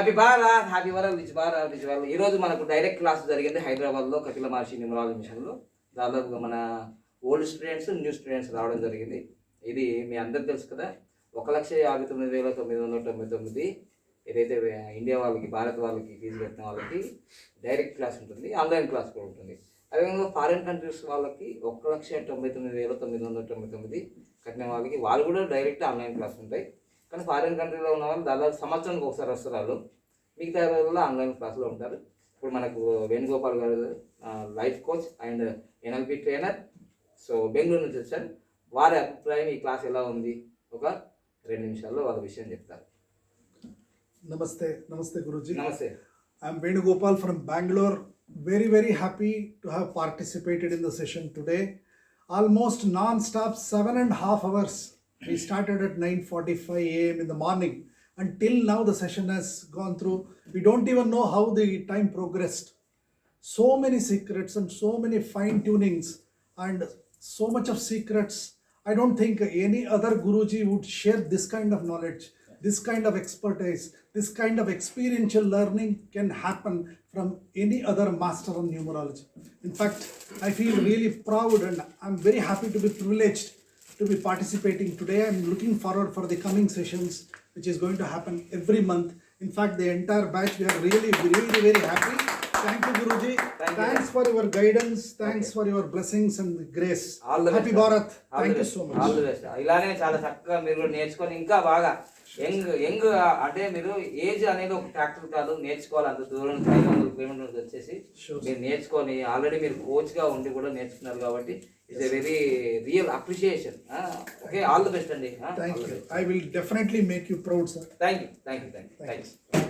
Happy Bharat happy world rich Bharat rich world ఈ రోజు మనకు డైరెక్ట్ క్లాస్ జరిగింది హైదరాబాద్లో కపిల మహర్షి న్యూమరాలజీ మిషన్లో దాదాపుగా మన ఓల్డ్ స్టూడెంట్స్ న్యూ స్టూడెంట్స్ రావడం జరిగింది. ఇది మీ అందరికి తెలుసు కదా. ఒక లక్ష యాభై తొమ్మిది వేల తొమ్మిది వందల తొంభై తొమ్మిది ఏదైతే ఇండియా వాళ్ళకి భారత్ వాళ్ళకి ఫీజు కట్టిన వాళ్ళకి డైరెక్ట్ క్లాస్ ఉంటుంది. ఆన్లైన్ క్లాస్ కూడా ఉంటుంది. అదేవిధంగా ఫారిన్ కంట్రీస్ వాళ్ళకి ఒక లక్ష తొంభై తొమ్మిది వేల తొమ్మిది వందల తొంభై తొమ్మిది కట్టిన వాళ్ళకి వాళ్ళు కూడా డైరెక్ట్ ఆన్లైన్ క్లాస్ ఉంటాయి. కానీ ఫారిన్ కంట్రీలో ఉన్న వాళ్ళు దాదాపు సంవత్సరానికి ఒకసారి వస్తారు వాళ్ళు మిగతా రోజుల్లో ఆన్లైన్ క్లాస్లో ఉంటారు ఇప్పుడు మనకు వేణుగోపాల్ గారు life coach and NLP trainer so Bengaluru నుంచి వచ్చారు వారి అభిప్రాయం ఈ క్లాస్ ఎలా ఉంది ఒక రెండు నిమిషాల్లో వాళ్ళ విషయం చెప్తారు Namaste, Namaste Guruji. నమస్తే I'm Venugopal from Bangalore. Very, very happy to have participated in the session today. Almost non-stop seven and a half hours. We started at 9:45 a.m. in the morning. Until now, the session has gone through. We don't even know how the time progressed. So many secrets and so many fine tunings and so much of secrets. I don't think any other Guruji would share this kind of knowledge, this kind of expertise, this kind of experiential learning can happen from any other master of numerology. In fact, I feel really proud and I'm very happy to be privileged to be participating today. I'm looking forward for the coming sessions, which is going to happen every month. In fact, the entire batch, we are really, really very happy. Thank you, Guruji. Thank you. Thanks for your guidance. Thanks for your blessings and grace. All the Happy best. Bharat. All Thank the you best. so all much. The best ఇలానే చాలా చక్కగా మీరు నేర్చుకొని ఇంకా బాగా young young అంటే మీరు age అనేది ఒక ఫ్యాక్టర్ కాదు నేర్చుకోవాలి అంత దూరం ఐదు వందల వచ్చేసి. మీరు నేర్చుకొని ఆల్రెడీ మీరు కోచ్గా ఉండి కూడా నేర్చుకున్నారు కాబట్టి it's a very real appreciation okay all the best అండి. Thank you. I will definitely make you proud, sir. Thank you thank you thank you